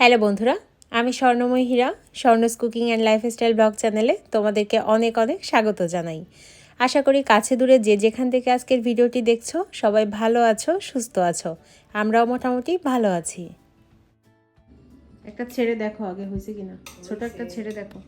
Hello বন্ধুরা আমি Swarnamoy Hira Swarnas cooking and lifestyle blog চ্যানেলে তোমাদেরকে অনেক অনেক স্বাগত জানাই। আশা করি কাছে দূরে যে যেখান থেকে আজকের ভিডিওটি দেখছ সবাই ভালো আছো সুস্থ আছো। আমরাও মোটামুটি ভালো আছি। একটা ছেড়ে দেখো আগে হয়েছে কিনা? ছোট একটা ছেড়ে দেখো।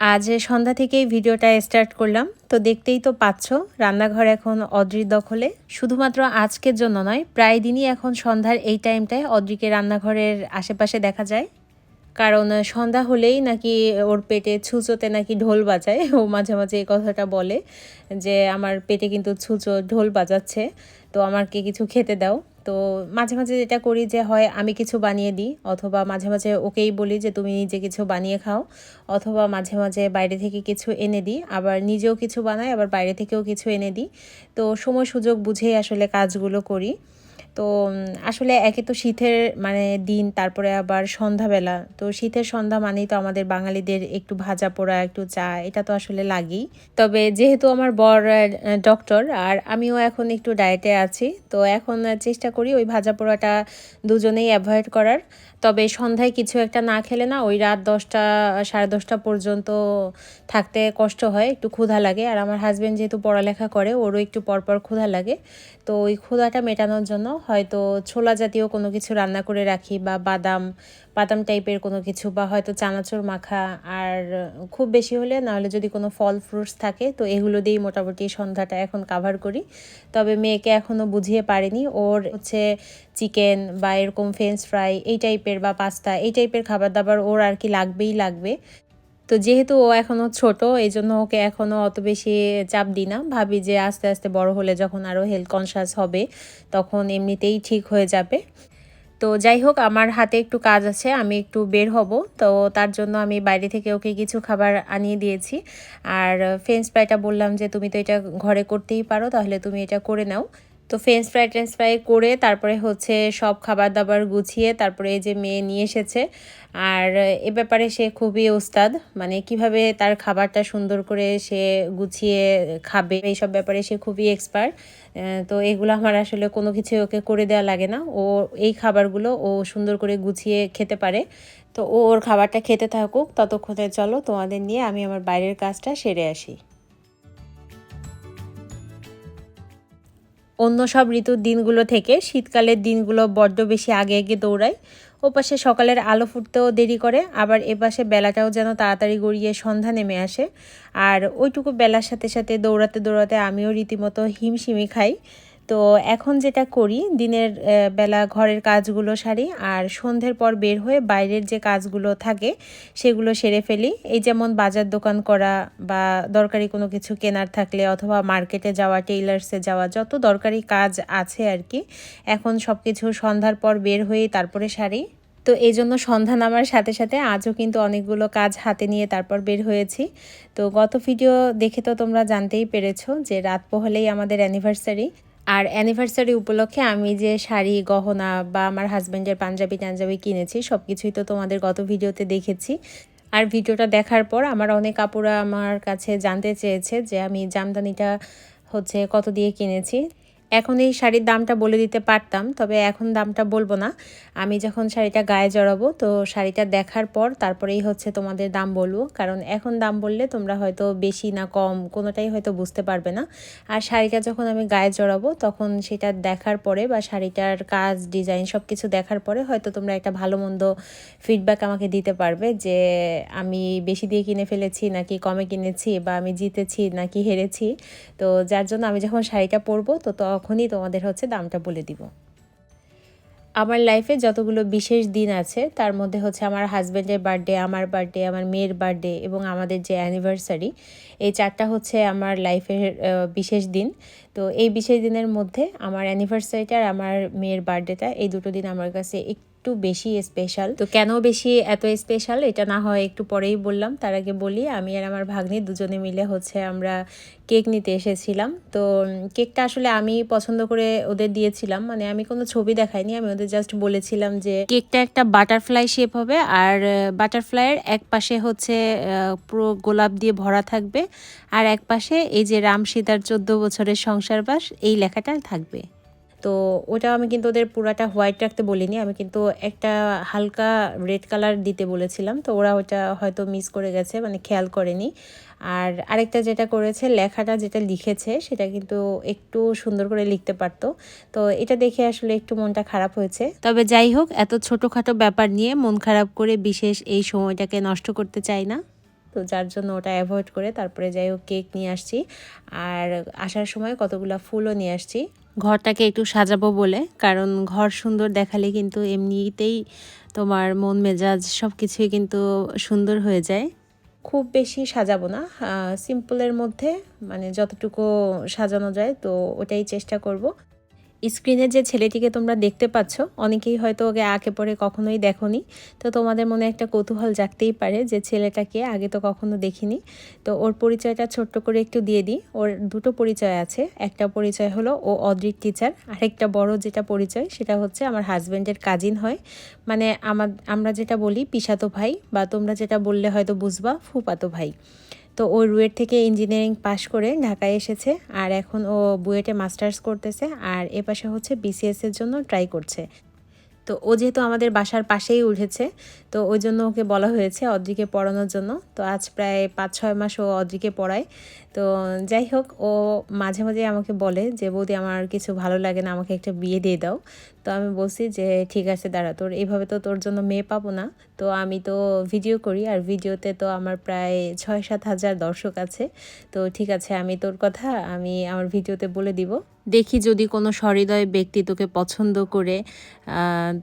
আজ সন্ধ্যা থেকেই ভিডিওটা স্টার্ট করলাম। তো দেখতেই তো পাচ্ছ, রান্নাঘর এখন অদ্রির দখলে। শুধুমাত্র আজকের জন্য নয়, প্রায় দিনই এখন সন্ধ্যার এই টাইমটায় অদ্রিকে রান্নাঘরের আশেপাশে দেখা যায়। কারণ সন্ধ্যা হলেই নাকি ওর পেটে ছুঁচোতে নাকি ঢোল বাজায়, ও মাঝে মাঝে এই কথাটা বলে যে, আমার পেটে কিন্তু ছুঁচো ঢোল বাজাচ্ছে, তো আমাকে কিছু খেতে দাও। তো মাঝে মাঝে যেটা করি যে হয় আমি কিছু বানিয়ে দিই, অথবা মাঝে মাঝে ওকেই বলি যে তুমি নিজে কিছু বানিয়ে খাও, অথবা মাঝে মাঝে বাইরে থেকে কিছু এনে দিই, আবার নিজেও কিছু বানাই, আবার বাইরে থেকেও কিছু এনে দিই। তো সময় সুযোগ বুঝেই আসলে কাজগুলো করি। তো আসলে একে তো শীতের মানে দিন, তারপরে আবার সন্ধ্যাবেলা। তো শীতের সন্ধ্যা মানেই তো আমাদের বাঙালিদের একটু ভাজা পোড়া, একটু চা, এটা তো আসলে লাগেই। তবে যেহেতু আমার বর ডক্টর, আর আমিও এখন একটু ডায়েটে আছি, তো এখন চেষ্টা করি ওই ভাজা পোড়াটা দুজনেই অ্যাভয়েড করার। তবে সন্ধ্যায় কিছু একটা না খেলে না, ওই রাত দশটা, সাড়ে দশটা পর্যন্ত থাকতে কষ্ট হয়, একটু ক্ষুধা লাগে। আর আমার হাজব্যান্ড যেহেতু পড়ালেখা করে, ওরও একটু পরপর ক্ষুধা লাগে। তো ওই ক্ষুধাটা মেটানোর জন্য হয়তো ছোলা জাতীয় কোনো কিছু রান্না করে রাখি বা বাদাম বাদাম টাইপের কোনো কিছু বা হয়তো চানাচুর মাখা আর খুব বেশি হলে নাহলে যদি কোনো ফল ফ্রুটস থাকে তো এগুলো দিয়েই মোটামুটি সন্ধ্যাটা এখন কাভার করি। তবে মেয়েকে এখনও বুঝিয়ে পারিনি। ওর হচ্ছে চিকেন বা এরকম ফ্রেঞ্চ ফ্রাই এই টাইপের বা পাস্তা এই টাইপের খাবার দাবার ওর আর কি লাগবেই লাগবে। তো যেহেতু ও এখনও ছোট এই জন্য ওকে এখনও অত বেশি চাপ দিই না। ভাবি যে আস্তে আস্তে বড় হলে যখন আরও হেলথ কনসাস হবে, তখন এমনিতেই ঠিক হয়ে যাবে। তো যাই হোক, আমার হাতে একটু কাজ আছে, আমি একটু বের হব। তো তার জন্য আমি বাইরে থেকে ওকে কিছু খাবার আনিয়ে দিয়েছি। আর ফ্রেঞ্চ ফ্রাইটা বললাম যে, তুমি তো এটা ঘরে করতেই পারো, তাহলে তুমি এটা করে নাও। তো ফ্রেঞ্চ ফ্রাই ট্রেঞ্চ ফ্রাই করে তারপরে হচ্ছে সব খাবার দাবার গুছিয়ে তারপরে এই যে মেয়ে নিয়ে এসেছে। আর এ ব্যাপারে সে খুবই ওস্তাদ মানে কীভাবে তার খাবারটা সুন্দর করে সে গুছিয়ে খাবে, এইসব ব্যাপারে সে খুবই এক্সপার্ট তো এগুলো আমার আসলে কোনো কিছু ওকে করে দেওয়া লাগে না। ও এই খাবারগুলো ও সুন্দর করে গুছিয়ে খেতে পারে। তো ও ওর খাবারটা খেতে থাকুক, ততক্ষণে চলো তোমাদের নিয়ে আমি আমার বাইরের কাজটা সেরে আসি। অন্য সব ঋতুর দিনগুলো থেকে শীতকালের দিনগুলো বড্ড বেশি আগে আগে দৌড়ায়। ওপাশে সকালের আলো ফুটতেও দেরি করে, আবার এপাশে বেলাটাও যেন তাড়াতাড়ি গড়িয়ে সন্ধ্যা নেমে আসে। আর ওইটুকু বেলার সাথে সাথে দৌড়াতে দৌড়াতে আমিও রীতিমতো হিমশিমি খাই। তো এখন যেটা করি, দিনের বেলা ঘরের কাজগুলো সারি আর সন্ধ্যের পর বের হয়ে বাইরের যে কাজগুলো থাকে সেগুলো সেরে ফেলি। এই যেমন বাজার দোকান করা বা দরকারি কোনো কিছু কেনার থাকলে অথবা মার্কেটে যাওয়া, টেইলার্সে যাওয়া, যত দরকারি কাজ আছে আর কি, এখন সব কিছু সন্ধ্যার পর বের হয়েই তারপরে সারি। তো এই জন্য সন্ধ্যা নামার সাথে সাথে আজও কিন্তু অনেকগুলো কাজ হাতে নিয়ে তারপর বের হয়েছি। তো গত ভিডিও দেখে তো তোমরা জানতেই পেরেছ যে রাত পোহলেই আমাদের অ্যানিভার্সারি আর অ্যানিভার্সারি উপলক্ষে আমি যে শাড়ি, গহনা বা আমার হাজব্যান্ডের পাঞ্জাবি টাঞ্জাবি কিনেছি সব কিছুই তো তোমাদের গত ভিডিওতে দেখেছি। আর ভিডিওটা দেখার পর আমার অনেক আপুরা আমার কাছে জানতে চেয়েছে যে আমি জামদানিটা হচ্ছে কত দিয়ে কিনেছি। এখন এই শাড়ির দামটা বলে দিতে পারতাম, তবে এখন দামটা বলব না। আমি যখন শাড়িটা গায়ে জড়াবো, তো শাড়িটা দেখার পর তারপরেই হচ্ছে তোমাদের দাম বলব। কারণ এখন দাম বললে তোমরা হয়তো বেশি না কম, কোনোটাই হয়তো বুঝতে পারবে না। আর শাড়িটা যখন আমি গায়ে জড়াবো, তখন সেটা দেখার পরে বা শাড়িটার কাজ, ডিজাইন সব কিছু দেখার পরে হয়তো তোমরা একটা ভালো মন্দ ফিডব্যাক আমাকে দিতে পারবে যে আমি বেশি দিয়ে কিনে ফেলেছি, নাকি কমে কিনেছি, বা আমি জিতেছি, নাকি হেরেছি। তো যার জন্য আমি যখন শাড়িটা পরবো তো তখনই তোমাদের হচ্ছে দামটা বলে দিব। আমার লাইফে যতগুলো বিশেষ দিন আছে, তার মধ্যে হচ্ছে আমার হাজব্যান্ডের বার্থডে আমার বার্থডে আমার মেয়ের বার্থডে এবং আমাদের যে অ্যানিভার্সারি এই চারটা হচ্ছে আমার লাইফের বিশেষ দিন। তো এই বিশেষ দিনের মধ্যে আমার অ্যানিভার্সারিটা আর আমার মেয়ের বার্থডেটা এই দুটো দিন আমার কাছে একটু বেশি স্পেশাল তো কেন বেশি এত স্পেশাল এটা না হয় একটু পরেই বললাম। তার আগে বলি, আমি আর আমার ভাগ্নি দুজনে মিলে হচ্ছে আমরা কেক নিতে এসেছিলাম। তো কেকটা আসলে আমি পছন্দ করে ওদের দিয়েছিলাম। মানে আমি কোনো ছবি দেখাইনি, আমি ওদের জাস্ট বলেছিলাম যে কেকটা একটা বাটারফ্লাই শেপ হবে আর বাটারফ্লাইয়ের এক পাশে হচ্ছে পুরো গোলাপ দিয়ে ভরা থাকবে আর এক পাশে এই যে রাম সীতার চোদ্দ বছরের সংসারবাস, এই লেখাটা থাকবে। তো ওটা আমি কিন্তু ওদের পুরাটা হোয়াইট রাখতে বলিনি, আমি কিন্তু একটা হালকা রেড কালার দিতে বলেছিলাম, তো ওরা ওটা হয়তো মিস করে গেছে মানে খেয়াল করেনি। আর আরেকটা যেটা করেছে, লেখাটা যেটা লিখেছে, সেটা কিন্তু একটু সুন্দর করে লিখতে পারতো। তো এটা দেখে আসলে একটু মনটা খারাপ হয়েছে। তবে যাই হোক, এত ছোটোখাটো ব্যাপার নিয়ে মন খারাপ করে বিশেষ এই সময়টাকে নষ্ট করতে চাই না। তো যার জন্য ওটা অ্যাভয়েড করে তারপরে যাই হোক কেক নিয়ে আসছি। আর আসার সময় কতগুলো ফুলও নিয়ে আসছি। ঘরটাকে একটু সাজাবো বলে, কারণ ঘর সুন্দর দেখালে কিন্তু এমনিতেই তোমার মন মেজাজ সব কিছুই কিন্তু সুন্দর হয়ে যায়। খুব বেশি সাজাবো না সিম্পলের মধ্যে মানে যতটুকু সাজানো যায় তো ওটাই চেষ্টা করব। স্ক্রিনে যে ছেলেটিকে তোমরা দেখতে পাচ্ছ, অনেকেই হয়তো ওকে আগে পরে কখনোই দেখনি। তো তোমাদের মনে একটা কৌতূহল জাগতেই পারে যে ছেলেটাকে আগে তো কখনো দেখিনি। তো ওর পরিচয়টা ছোট্ট করে একটু দিয়ে দিই। ওর দুটো পরিচয় আছে। একটা পরিচয় হলো ও অদ্রিক টিচার। আরেকটা বড় যেটা পরিচয়, সেটা হচ্ছে আমার হাজব্যান্ডের কাজিন হয়। মানে আমার আমরা যেটা বলি পিসাতো ভাই, বা তোমরা যেটা বললে হয়তো বুঝবা, ফুপাতো ভাই। তো ও রুয়েট থেকে ইঞ্জিনিয়ারিং পাশ করে ঢাকায় এসেছে আর এখন ও বুয়েটে মাস্টার্স করতেছে আর এ পাশে হচ্ছে বিসিএস এর জন্য ট্রাই করছে। তো ও যেহেতু আমাদের বাসার পাশেই উঠেছে, তো ওই জন্য ওকে বলা হয়েছে অদ্রিকে পড়ানোর জন্য। তো আজ প্রায় পাঁচ ছয় মাস ও অদ্রিকে পড়ায়। তো যাই হোক, ও মাঝে মাঝে আমাকে বলে যে, বৌদি, আমার কিছু ভালো লাগে না, আমাকে একটা বিয়ে দিয়ে দাও। তো আমি বলছি যে, ঠিক আছে, দাঁড়া, তোর এইভাবে তো তোর জন্য মেয়ে পাবো না। তো আমি তো ভিডিও করি, আর ভিডিওতে তো আমার প্রায় ছয় সাত হাজার দর্শক আছে। তো ঠিক আছে, আমি তোর কথা, আমি আমার ভিডিওতে বলে দিব। দেখি যদি কোনো সহৃদয় ব্যক্তি তোকে পছন্দ করে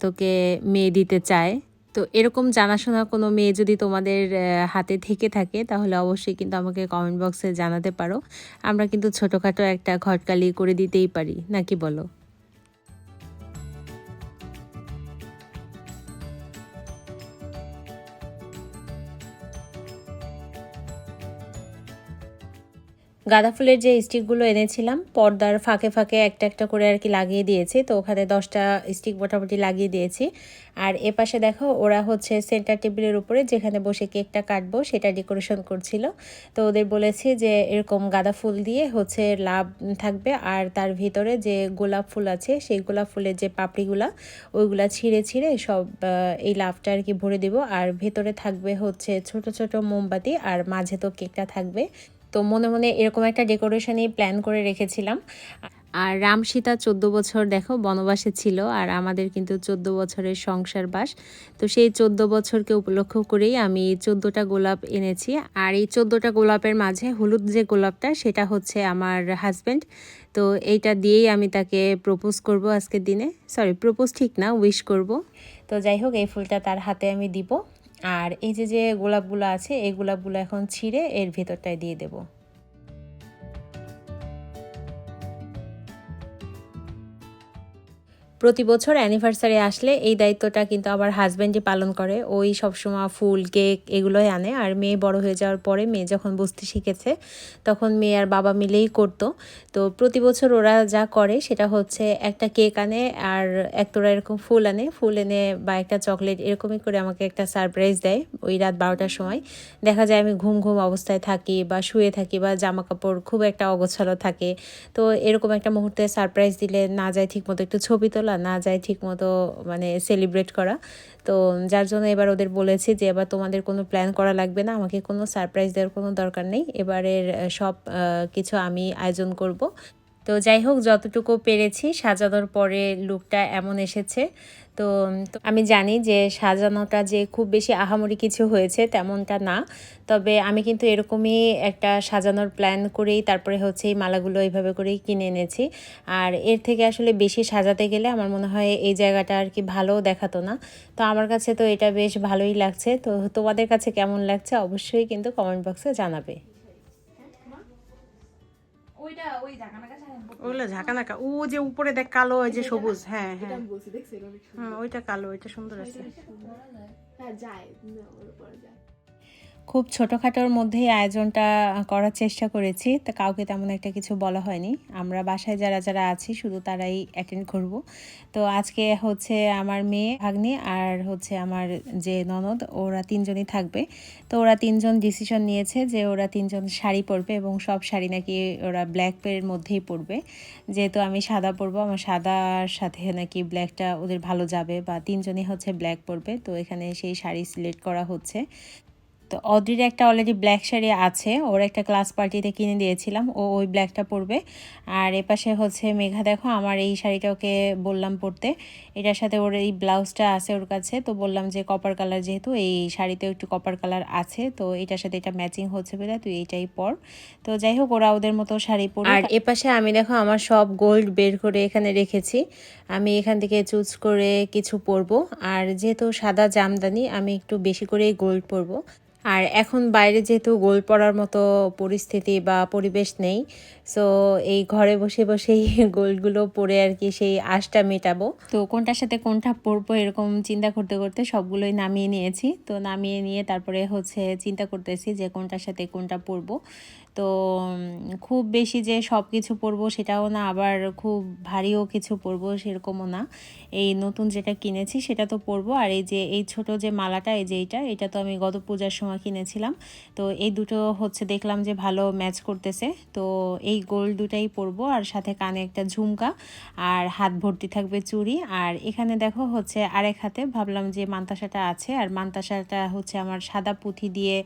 তোকে মেয়ে দিতে চায়। তো এরকম জানাশোনা কোনো মেয়ে যদি তোমাদের হাতে থেকে থাকে, তাহলে অবশ্যই কিন্তু আমাকে কমেন্ট বক্সে জানাতে পারো। আমরা কিন্তু ছোটোখাটো একটা ঘটকালি করে দিতেই পারি নাকি বলো? গাঁদা ফুলের যে স্টিকগুলো এনেছিলাম, পর্দার ফাঁকে ফাঁকে একটা একটা করে আর কি লাগিয়ে দিয়েছি। তো ওখানে দশটা স্টিক মোটামুটি লাগিয়ে দিয়েছি। আর এ পাশে দেখো, ওরা হচ্ছে সেন্টার টেবিলের উপরে যেখানে বসে কেকটা কাটবো, সেটা ডেকোরেশন করছিল। তো ওদের বলেছি যে এরকম গাঁদা ফুল দিয়ে হচ্ছে লাভ থাকবে। আর তার ভিতরে যে গোলাপ ফুল আছে, সেই গোলাপ ফুলের যে পাপড়িগুলা, ওইগুলা ছিঁড়ে ছিঁড়ে সব এই লাভটা আর কি ভরে দিব। আর ভেতরে থাকবে হচ্ছে ছোট ছোট মোমবাতি, আর মাঝে তো কেকটা থাকবে। তো মনে মনে এরকম একটা ডেকোরেশনই প্ল্যান করে রেখেছিলাম। আর রাম সীতা চোদ্দ বছর দেখো বনবাসে ছিল আর আমাদের কিন্তু চোদ্দ বছরের সংসার বাস। তো সেই চোদ্দ বছরকে উপলক্ষ করেই আমি চোদ্দোটা গোলাপ এনেছি। আর এই চোদ্দোটা গোলাপের মাঝে হলুদ যে গোলাপটা সেটা হচ্ছে আমার হাজব্যান্ড তো এইটা দিয়েই আমি তাকে প্রপোজ করব আজকের দিনে। সরি প্রপোজ ঠিক না উইশ করব। তো যাই হোক এই ফুলটা তার হাতে আমি দিব। আর এই যে যে গোলাপগুলো আছে এই গোলাপগুলো এখন ছিঁড়ে এর ভেতরটায় দিয়ে দেবো। প্রতি বছর অ্যানিভার্সারি আসলে এই দায়িত্বটা কিন্তু আবার হাজব্যান্ডই পালন করে। ওই সবসময় ফুল কেক এগুলোই আনে। আর মেয়ে বড় হয়ে যাওয়ার পরে মেয়ে যখন বুঝতে শিখেছে তখন মেয়ে আর বাবা মিলেই করতো। তো প্রতি বছর ওরা যা করে সেটা হচ্ছে একটা কেক আনে আর একতোরা এরকম ফুল আনে। ফুল এনে বা একটা চকলেট এরকমই করে আমাকে একটা সারপ্রাইজ দেয় ওই রাত বারোটার সময়। দেখা যায় আমি ঘুম ঘুম অবস্থায় থাকি বা শুয়ে থাকি বা জামা কাপড় খুব একটা অগোছালো থাকে। তো এরকম একটা মুহূর্তে সারপ্রাইজ দিলে না যায় ঠিকমতো একটু ছবি তোলা। করা না যায় ঠিকমতো মানে সেলিব্রেট করা। তো যার জন্য এবার ওদের বলেছি যে, এবার তোমাদের কোনো প্ল্যান করা লাগবে না, আমাকে কোনো সারপ্রাইজ দেওয়ার কোনো দরকার নেই। এবারের সব কিছু আমি আয়োজন করব। তো যাই হোক, যতটুকু পেরেছি, সাজানোর পরে লুকটা এমন এসেছে। তো আমি জানি যে সাজানোটা যে খুব বেশি আহামরি কিছু হয়েছে তেমনটা না, তবে আমি কিন্তু এরকমই একটা সাজানোর প্ল্যান করেই তারপরে হচ্ছে এই মালাগুলো এইভাবে করেই কিনে এনেছি। আর এর থেকে আসলে বেশি সাজাতে গেলে আমার মনে হয় এই জায়গাটা আর কি ভালো দেখাতো না। তো আমার কাছে তো এটা বেশ ভালোই লাগছে। তো তোমাদের কাছে কেমন লাগছে অবশ্যই কিন্তু কমেন্ট বক্সে জানাবে। ওইটা, ওই কাছে ওগুলো ঝাঁকা নাকা ও যে উপরে দেখ কালো ওই যে সবুজ হ্যাঁ হ্যাঁ। হ্যাঁ ওইটা কালো ওইটা সুন্দর আছে। হ্যাঁ যায়। ওর যায়। খুব ছোটোখাটোর মধ্যেই আয়োজনটা করার চেষ্টা করেছি, তা কাউকে তেমন একটা কিছু বলা হয়নি। আমরা বাসায় যারা যারা আছি, শুধু তারাই অ্যাটেন্ড করব। তো আজকে হচ্ছে আমার মেয়ে ভাগ্নি আর হচ্ছে আমার যে ননদ, ওরা তিনজনই থাকবে। তো ওরা তিনজন ডিসিশন নিয়েছে যে ওরা তিনজন শাড়ি পরবে এবং সব শাড়ি নাকি ওরা ব্ল্যাক পের মধ্যেই পরবে। যেহেতু আমি সাদা পরবো, আমার সাদার সাথে নাকি ব্ল্যাকটা ওদের ভালো যাবে বা তিনজনই হচ্ছে ব্ল্যাক পরবে। তো এখানে সেই শাড়ি সিলেক্ট করা হচ্ছে। তো অদ্রির একটা অলরেডি ব্ল্যাক শাড়ি আছে, ওর একটা ক্লাস পার্টিতে কিনে দিয়েছিলাম, ও ওই ব্ল্যাকটা পরবে। আর এপাশে হচ্ছে মেঘা, দেখো আমার এই শাড়িটা ওকে বললাম পরতে। এটার সাথে ওর এই ব্লাউজটা আছে ওর কাছে, তো বললাম যে কপার কালার যেহেতু, এই শাড়িতেও একটু কপার কালার আছে, তো এটার সাথে এটা ম্যাচিং হচ্ছে বলে তুই এইটাই পর। তো যাই হোক, ওরা ওদের মতো শাড়ি পর আর এপাশে আমি দেখো আমার সব গোল্ড বের করে এখানে রেখেছি। আমি এখান থেকে চুজ করে কিছু পরবো। আর যেহেতু সাদা জামদানি, আমি একটু বেশি করেই গোল্ড পরবো। আর এখন বাইরে যেহেতু গোল পড়ার মতো পরিস্থিতি বা পরিবেশ নেই সো এই ঘরে বসে বসেই গোলগুলো পরে আর কি সেই আশটা মেটাবো। তো কোনটার সাথে কোনটা পরবো এরকম চিন্তা করতে করতে সবগুলোই নামিয়ে নিয়েছি। তো নামিয়ে নিয়ে তারপরে হচ্ছে চিন্তা করতেছি যে কোনটার সাথে কোনটা পরবো। তো খুব বেশি যে সব কিছু পরবো সেটাও না, আবার খুব ভারীও কিছু পরবো সেরকমও না। এই নতুন যেটা কিনেছি সেটা তো পরবো। আর এই যে, এই ছোট যে মালাটা, এই যে এইটা, এটা তো আমি গত পূজার সময় কিনেছিলাম। তো এই দুটো হচ্ছে দেখলাম যে ভালো ম্যাচ করতেছে। তো এই গোল্ড দুটাই পরবো, আর সাথে কানে একটা ঝুমকা, আর হাত ভর্তি থাকবে চুড়ি, আর এখানে দেখো হচ্ছে আরেক হাতে ভাবলাম যে মান্তাসাটা আছে, আর মান্তাসাটা হচ্ছে আমার সাদা পুঁথি দিয়ে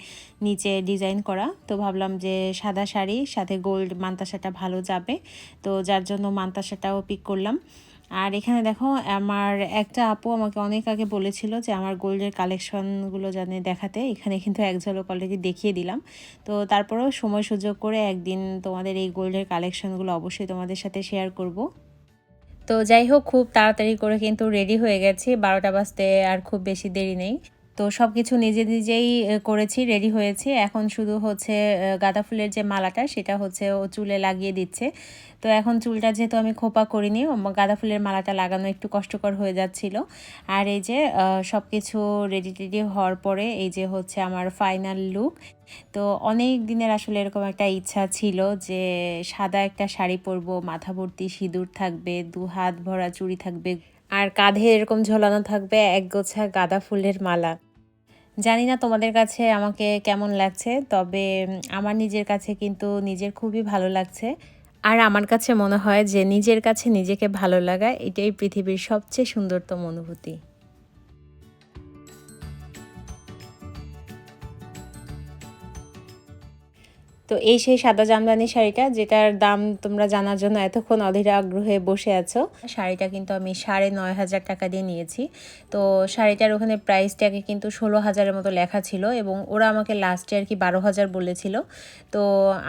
নিচে ডিজাইন করা, তো ভাবলাম যে সাদা শাড়ি, সাথে গোল্ড মান্তাসাটা ভালো যাবে, তো যার জন্য মান্তাসাটাও পিক করলাম। আর এখানে দেখো, আমার একটা আপু আমাকে অনেক আগে বলেছিল যে আমার গোল্ডের কালেকশনগুলো জানে দেখাতে। এখানে কিন্তু এক ঝলক অলরেডি দেখিয়ে দিলাম। তো তারপরেও সময় সুযোগ করে একদিন তোমাদের এই গোল্ডের কালেকশনগুলো অবশ্যই তোমাদের সাথে শেয়ার করব। তো যাই হোক, খুব তাড়াতাড়ি করে কিন্তু রেডি হয়ে গেছি। বারোটা বাজতে আর খুব বেশি দেরি নেই। তো সব কিছু নিজে নিজেই করেছি রেডি হয়েছি। এখন শুধু হচ্ছে গাঁদা ফুলের যে মালাটা, সেটা হচ্ছে ও চুলে লাগিয়ে দিচ্ছে। তো এখন চুলটা যেহেতু আমি খোপা করিনি গাঁদা ফুলের মালাটা লাগানো একটু কষ্টকর হয়ে যাচ্ছিল। আর এই যে সব কিছু রেডি টেডি হওয়ার পরে এই যে হচ্ছে আমার ফাইনাল লুক তো অনেক দিনের আসলে এরকম একটা ইচ্ছা ছিল যে, সাদা একটা শাড়ি পরবো, মাথা ভর্তি সিঁদুর থাকবে, দু হাত ভরা চুড়ি থাকবে, আর কাঁধে এরকম ঝোলানো থাকবে এক গোছা গাঁদা ফুলের মালা। জানি না তোমাদের কাছে আমাকে কেমন লাগছে, তবে আমার নিজের কাছে কিন্তু নিজের খুবই ভালো লাগছে। আর আমার কাছে মনে হয় যে নিজের কাছে নিজেকে ভালো লাগা এটাই পৃথিবীর সবচেয়ে সুন্দরতম অনুভূতি। তো এই সেই সাদা জামদানি শাড়িটা, যেটার দাম তোমরা জানার জন্য এতক্ষণ অধীর আগ্রহে বসে আছো। শাড়িটা কিন্তু আমি সাড়ে নয় হাজার টাকা দিয়ে নিয়েছি। তো শাড়িটার ওখানে প্রাইসটাকে কিন্তু ষোলো হাজারের মতো লেখা ছিল এবং ওরা আমাকে লাস্টে আর কি বারো হাজার বলেছিল। তো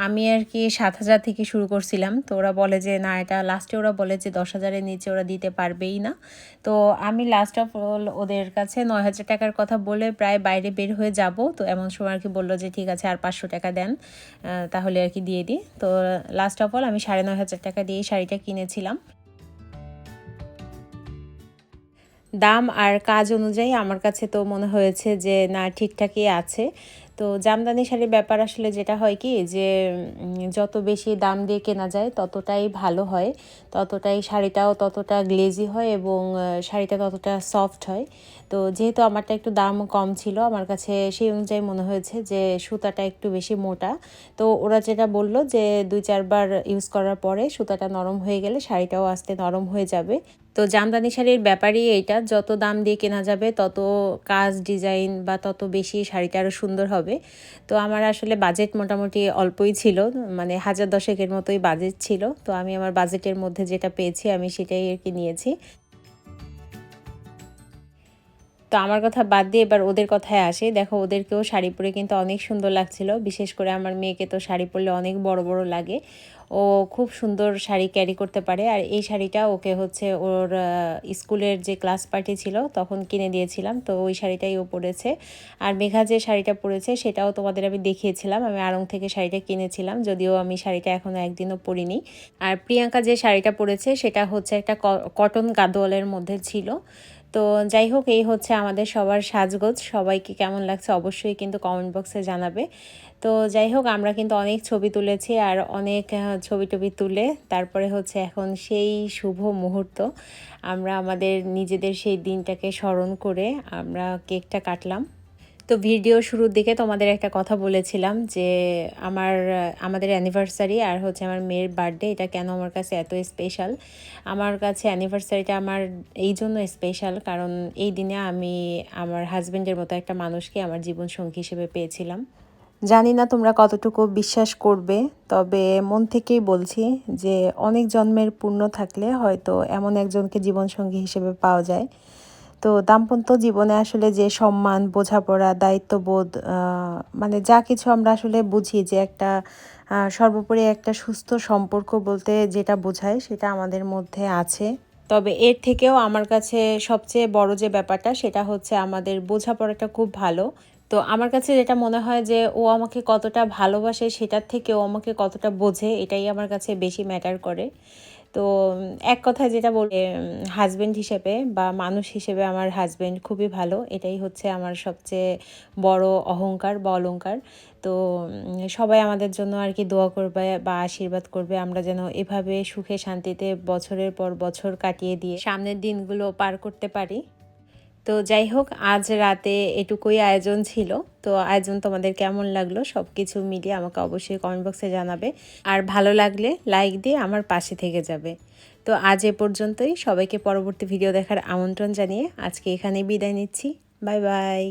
আমি আর কি সাত হাজার থেকে শুরু করছিলাম। তো ওরা বলে যে, না, এটা লাস্টে ওরা বলে যে, দশ হাজারের নিচে ওরা দিতে পারবেই না। তো আমি লাস্ট অফ অল ওদের কাছে নয় হাজার টাকার কথা বলে প্রায় বাইরে বের হয়ে যাব। তো এমন সময় আর কি বলল যে, ঠিক আছে, আর পাঁচশো টাকা দেন। তাহলে আর কি দিয়ে দিই। তো লাস্ট অফ অল আমি সাড়ে নয় হাজার টাকা দিয়ে শাড়িটা কিনেছিলাম। দাম আর কাজ অনুযায়ী আমার কাছে তো মনে হয়েছে যে, না, ঠিকঠাকই আছে। তো জামদানি শাড়ির ব্যাপার আসলে যেটা হয় কি যে যত বেশি দাম দিয়ে কেনা যায়, ততটাই ভালো হয়। ততটাই শাড়িটাও ততটা গ্লেজি হয় এবং শাড়িটা ততটা সফট হয়। তো যেহেতু আমারটা একটু দাম কম ছিল, আমার কাছে সেই অনুযায়ী মনে হয়েছে যে সুতাটা একটু বেশি মোটা। তো ওরা যেটা বলল যে দুই চারবার ইউজ করার পরে সুতাটা নরম হয়ে গেলে শাড়িটাও আস্তে নরম হয়ে যাবে। তো জামদানি শাড়ির ব্যাপারই এইটা, যত দাম দিয়ে কেনা যাবে, তত কাজ, ডিজাইন বা তত বেশি শাড়িটা আরও সুন্দর হবে। তো আমার আসলে বাজেট মোটামুটি অল্পই ছিল মানে হাজার দশেকের মতোই বাজেট ছিল। তো আমি আমার বাজেটের মধ্যে যেটা পেয়েছি, আমি সেটাই আর কি নিয়েছি। তো আমার কথা বাদ দিয়ে এবার ওদের কথায় আসে। দেখো, ওদেরকেও শাড়ি পরে কিন্তু অনেক সুন্দর লাগছিল। বিশেষ করে আমার মেয়েকে তো শাড়ি পরলে অনেক বড় বড় লাগে। ও খুব সুন্দর শাড়ি ক্যারি করতে পারে। আর এই শাড়িটা ওকে হচ্ছে ওর স্কুলের যে ক্লাস পার্টি ছিল, তখন কিনে দিয়েছিলাম। তো ওই শাড়িটাই ও পরেছে। আর মেঘা যে শাড়িটা পরেছে, সেটাও তোমাদের আমি দেখিয়েছিলাম। আমি আড়ং থেকে শাড়িটা কিনেছিলাম, যদিও আমি শাড়িটা এখনও একদিনও পরিনি। আর প্রিয়াঙ্কা যে শাড়িটা পরেছে, সেটা হচ্ছে একটা কটন গাদোয়ালের মধ্যে ছিল। তো যাই হোক, এই হচ্ছে আমাদের সবার সাজগোজ। সবাইকে কেমন লাগছে অবশ্যই কিন্তু কমেন্ট বক্সে জানাবে। তো যাই হোক, আমরা কিন্তু অনেক ছবি তুলেছি আর অনেক ছবি টবি তুলে তারপরে হচ্ছে এখন সেই শুভ মুহূর্ত। আমরা আমাদের নিজেদের সেই দিনটাকে স্মরণ করে আমরা কেকটা কাটলাম। তো ভিডিও শুরুর দিকে তোমাদের একটা কথা বলেছিলাম যে আমার, আমাদের অ্যানিভার্সারি আর হচ্ছে আমার মেয়ের বার্থডে এটা কেন আমার কাছে এত স্পেশাল আমার কাছে অ্যানিভার্সারিটা আমার এই জন্য স্পেশাল কারণ এই দিনে আমি আমার হাজব্যান্ডের মতো একটা মানুষকে আমার জীবনসঙ্গী হিসেবে পেয়েছিলাম। জানি না তোমরা কতটুকু বিশ্বাস করবে, তবে মন থেকেই বলছি যে অনেক জন্মের পূর্ণ থাকলে হয়তো এমন একজনকে জীবনসঙ্গী হিসেবে পাওয়া যায়। তো দাম্পত্য জীবনে আসলে যে সম্মান, বোঝাপড়া, দায়িত্ববোধ মানে যা কিছু আমরা আসলে বুঝি যে একটা সর্বোপরি একটা সুস্থ সম্পর্ক বলতে যেটা বোঝায় সেটা আমাদের মধ্যে আছে। তবে এর থেকেও আমার কাছে সবচেয়ে বড় যে ব্যাপারটা সেটা হচ্ছে আমাদের বোঝাপড়াটা খুব ভালো। তো আমার কাছে যেটা মনে হয় যে ও আমাকে কতটা ভালোবাসে সেটার থেকে ও আমাকে কতটা বোঝে এটাই আমার কাছে বেশি ম্যাটার করে। তো, এক কথা যেটা বলে হাজব্যান্ড হিসেবে বা মানুষ হিসেবে আমার হাজব্যান্ড খুবই ভালো। এটাই হচ্ছে আমার সবচেয়ে বড় অহংকার বা অলঙ্কার তো সবাই আমাদের জন্য আর কি দোয়া করবে বা আশীর্বাদ করবে। আমরা যেন এভাবে সুখে শান্তিতে বছরের পর বছর কাটিয়ে দিয়ে সামনের দিনগুলো পার করতে পারি। তো যাই হোক, আজ রাতে এটুকুই আয়োজন ছিল। তো আয়োজন তোমাদের কেমন লাগল সব কিছু মিলিয়ে আমাকে অবশ্যই কমেন্ট বক্সে জানাবে। আর ভালো লাগলে লাইক দিয়ে আমার পাশে থেকে যাবে। তো আজ এ পর্যন্তই। সবাইকে পরবর্তী ভিডিও দেখার আমন্ত্রণ জানিয়ে আজকে এখানেই বিদায় নিচ্ছি। Bye bye